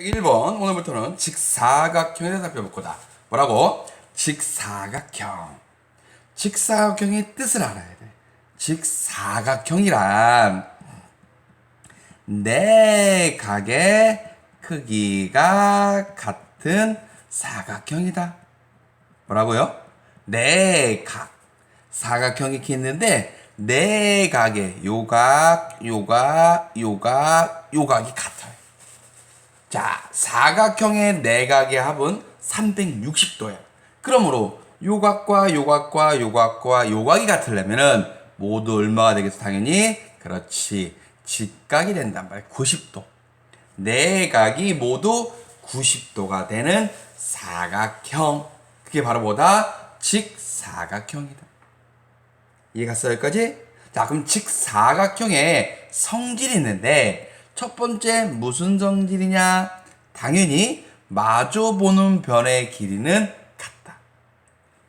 1번 오늘부터는 직사각형에 대해 살펴볼 거다. 뭐라고? 직사각형. 직사각형의 뜻을 알아야 돼. 직사각형이란 네 각의 크기가 같은 사각형이다. 뭐라고요? 네 각. 사각형이 이렇게 있는데 네 각의 요각, 요각, 요각, 요각이 같아요. 자, 사각형의 내각의 합은 360도예요. 그러므로 요각과 요각과 요각과 요각이 같으려면은 모두 얼마가 되겠어? 당연히 그렇지. 직각이 된단 말이야. 90도. 내각이 모두 90도가 되는 사각형. 그게 바로 뭐다? 직사각형이다. 이해갔어 여기까지? 자 그럼 직사각형에 성질이 있는데 첫 번째 무슨 성질이냐? 당연히 마주 보는 변의 길이는 같다.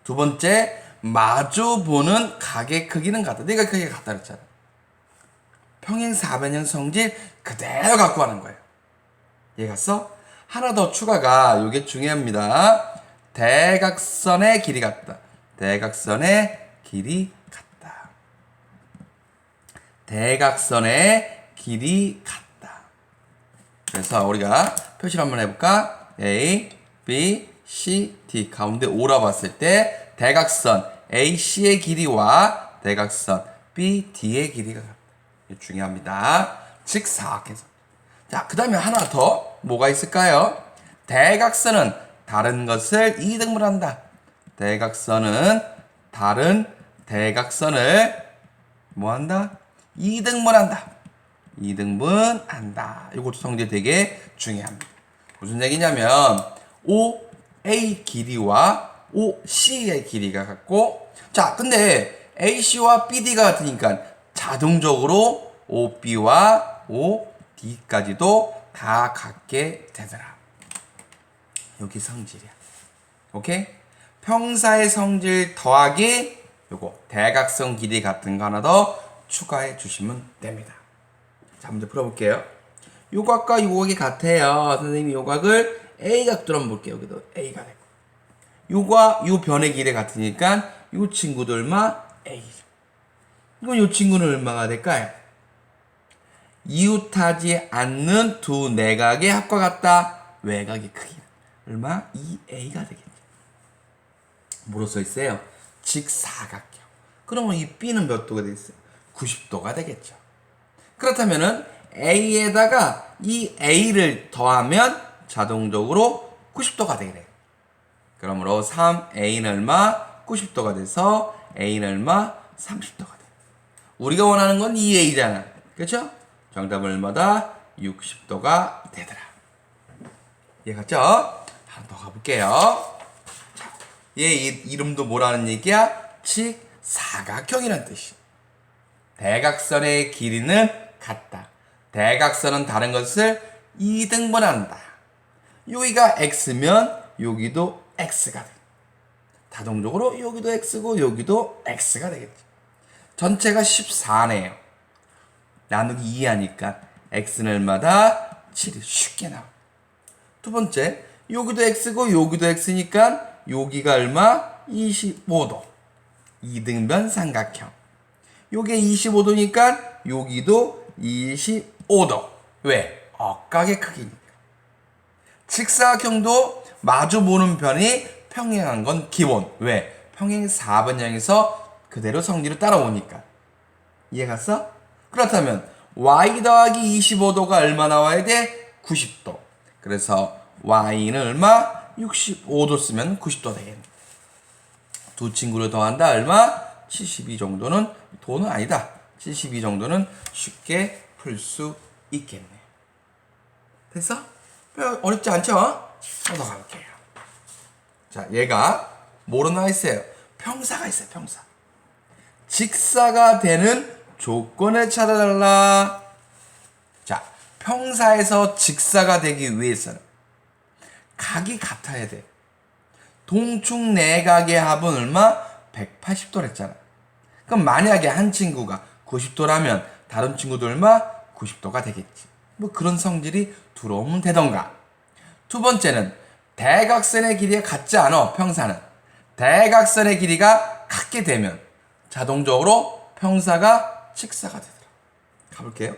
두 번째 마주 보는 각의 크기는 같다. 내가 크기가 같다 그랬잖아. 평행 사변형 성질 그대로 갖고 가는 거예요. 이해갔어? 하나 더 추가가 이게 중요합니다. 대각선의 길이 같다. 대각선의 길이 같다. 대각선의 길이 같다. 그래서 우리가 표시를 한번 해볼까? A, B, C, D 가운데 오라 봤을 때 대각선 AC의 길이와 대각선 BD의 길이가 중요합니다. 직사각해서. 자, 그 다음에 하나 더 뭐가 있을까요? 대각선은 다른 것을 이등분한다. 대각선은 다른 대각선을 뭐 한다? 이등분한다. 이등분한다. 이것도 성질 되게 중요합니다. 무슨 얘기냐면 OA 길이와 OC의 길이가 같고 자, 근데 AC와 BD가 같으니까 자동적으로 OB와 OD까지도 다 같게 되더라. 여기 성질이야. 오케이? 평사의 성질 더하기 요거 대각선 길이 같은 거 하나 더 추가해 주시면 됩니다. 자, 문제 풀어볼게요. 요각과 요각이 같아요. 선생님이 요각을 A각도로 한번 볼게요. 여기도 A가 되고. 요과 요 변의 길이 같으니까 요 친구도 얼마? A죠. 그럼 요 친구는 얼마가 될까요? 이웃하지 않는 두 내각의 합과 같다. 외곽의 크기. 얼마? 2A가 되겠죠. 뭐로 써 있어요? 직사각형. 그러면 이 B는 몇 도가 되겠어요? 90도가 되겠죠. 그렇다면은 A에다가 이 A를 더하면 자동적으로 90도가 되게. 그러므로 3A는 얼마? 90도가 돼서 A는 얼마? 30도가 돼. 우리가 원하는 건 2A잖아. 그렇죠? 정답은 얼마다? 60도가 되더라. 이해 갔죠? 하나 더 가볼게요. 자, 얘 이- 이름도 뭐라는 얘기야? 직사각형이라는 뜻이야. 대각선의 길이는 같다. 대각선은 다른 것을 이등분한다. 여기가 x면 여기도 x가 돼. 자동적으로 여기도 x고 여기도 x가 되겠지. 전체가 14네요. 나누기 2 하니까 x는 얼마다? 7이 쉽게 나와. 두 번째, 여기도 x고 여기도 x니까 여기가 얼마? 25도. 이등변 삼각형. 요게 25도니까 여기도 25도. 왜? 억각의 크기니까. 직사각형도 마주 보는 편이 평행한 건 기본. 왜? 평행 4번형에서 그대로 성질을 따라오니까. 이해 갔어? 그렇다면 y 더하기 25도가 얼마 나와야 돼? 90도. 그래서 y는 얼마? 65도 쓰면 90도 되겠네. 두 친구를 더한다 얼마? 72 정도는 도는 아니다. 72 정도는 쉽게 풀 수 있겠네. 됐어? 별 어렵지 않죠? 가볼게요. 자, 얘가 나와 있어요? 평사가 있어요, 평사. 직사가 되는 조건을 찾아달라. 자, 평사에서 직사가 되기 위해서는 각이 같아야 돼. 동축 내각의 합은 얼마? 180도랬잖아. 그럼 만약에 한 친구가 90도라면 다른 친구도 얼마? 90도가 되겠지. 뭐 그런 성질이 들어오면 되던가. 두 번째는 대각선의 길이가 같지 않아 평사는 대각선의 길이가 같게 되면 자동적으로 평사가 직사가 되더라. 가볼게요.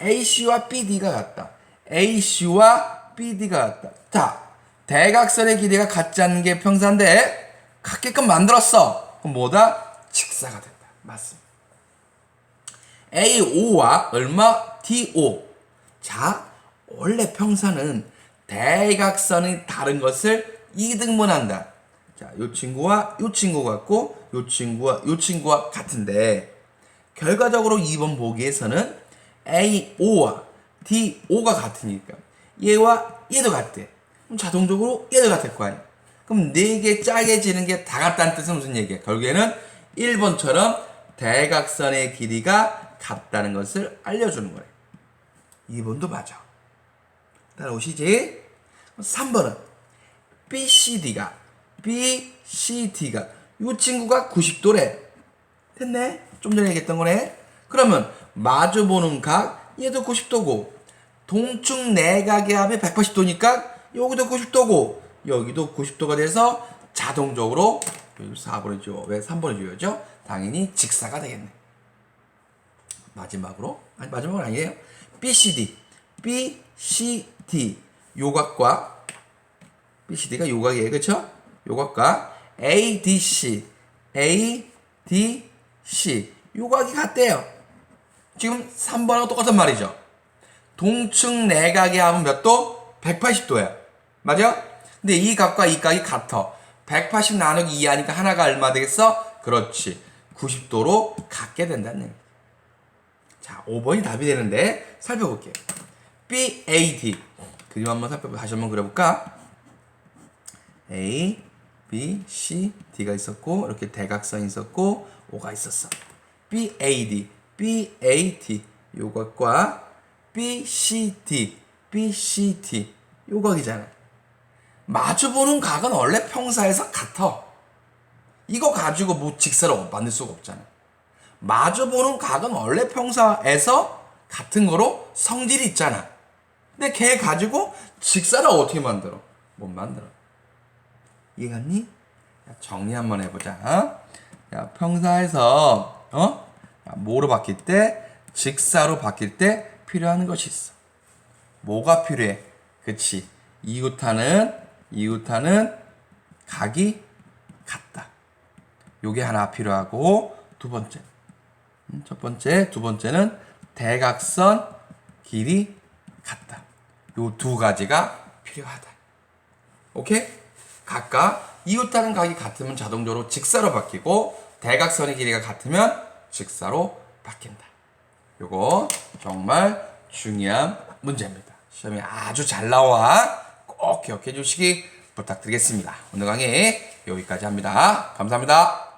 AC와 BD가 같다. AC와 BD가 같다. 자, 대각선의 길이가 같지 않는 게 평사인데 같게끔 만들었어. 그럼 뭐다? 직사가 된다. 맞습니다. AO와 얼마? DO. 자, 원래 평사는 대각선이 다른 것을 이등분한다. 자, 요 친구와 요 친구 같고 요 친구와 요 친구와 같은데 결과적으로 2번 보기에서는 AO와 DO가 같으니까 얘와 얘도 같대. 그럼 자동적으로 얘도 같을 거 아니야. 그럼 네개 짜게 지는 게 다 같다는 뜻은 무슨 얘기야? 결국에는 1번처럼 대각선의 길이가 같다는 것을 알려주는 거래. 2번도 맞아. 따라오시지? 3번은 BCD가 BCD가 이 친구가 90도래. 됐네? 좀 전에 얘기했던 거네. 그러면 마주보는 각 얘도 90도고 동축 내각의 합이 180도니까 여기도 90도고 여기도 90도가 돼서 자동적으로 여기 4번을 지워. 왜 3번을 지워야죠? 당연히 직사가 되겠네. 마지막으로 아니 마지막은 아니에요. BCD BCD 요각과 BCD가 요각이에요. 그렇죠? 요각과 ADC ADC 요각이 같대요. 지금 3번하고 똑같은 말이죠. 동축 내각의 합은 몇 도? 180도야. 맞아? 근데 이 각과 이 각이 같아. 180 나누기 2 하니까 하나가 얼마 되겠어? 그렇지. 90도로 같게 된다는 얘기. 자, 5번이 답이 되는데 살펴볼게요. BAD 그림 한번 살펴보 다시 한번 그려볼까? A, B, C, D가 있었고 이렇게 대각선이 있었고 O가 있었어. BAD, BAD 요것과 BCD, BCD 요각이잖아. 마주보는 각은 원래 평사에서 같아. 이거 가지고 뭐 직사를 만들 수가 없잖아. 마주보는 각은 원래 평사에서 같은 거로 성질이 있잖아. 근데 걔 가지고 직사를 어떻게 만들어? 못 만들어. 이해갔니? 야, 정리 한번 해보자. 어? 야, 평사에서 어? 야, 뭐로 바뀔 때? 직사로 바뀔 때 필요한 것이 있어. 뭐가 필요해? 그치. 이웃하는 이웃하는 각이 같다. 요게 하나 필요하고 두 번째. 음, 첫 번째, 두 번째는 대각선 길이 같다. 요 두 가지가 필요하다. 오케이? 각각 이웃다는 각이 같으면 자동적으로 직사로 바뀌고 대각선의 길이가 같으면 직사로 바뀐다. 요거 정말 중요한 문제입니다. 시험에 아주 잘 나와 꼭 기억해 주시기 부탁드리겠습니다. 오늘 강의 여기까지 합니다. 감사합니다.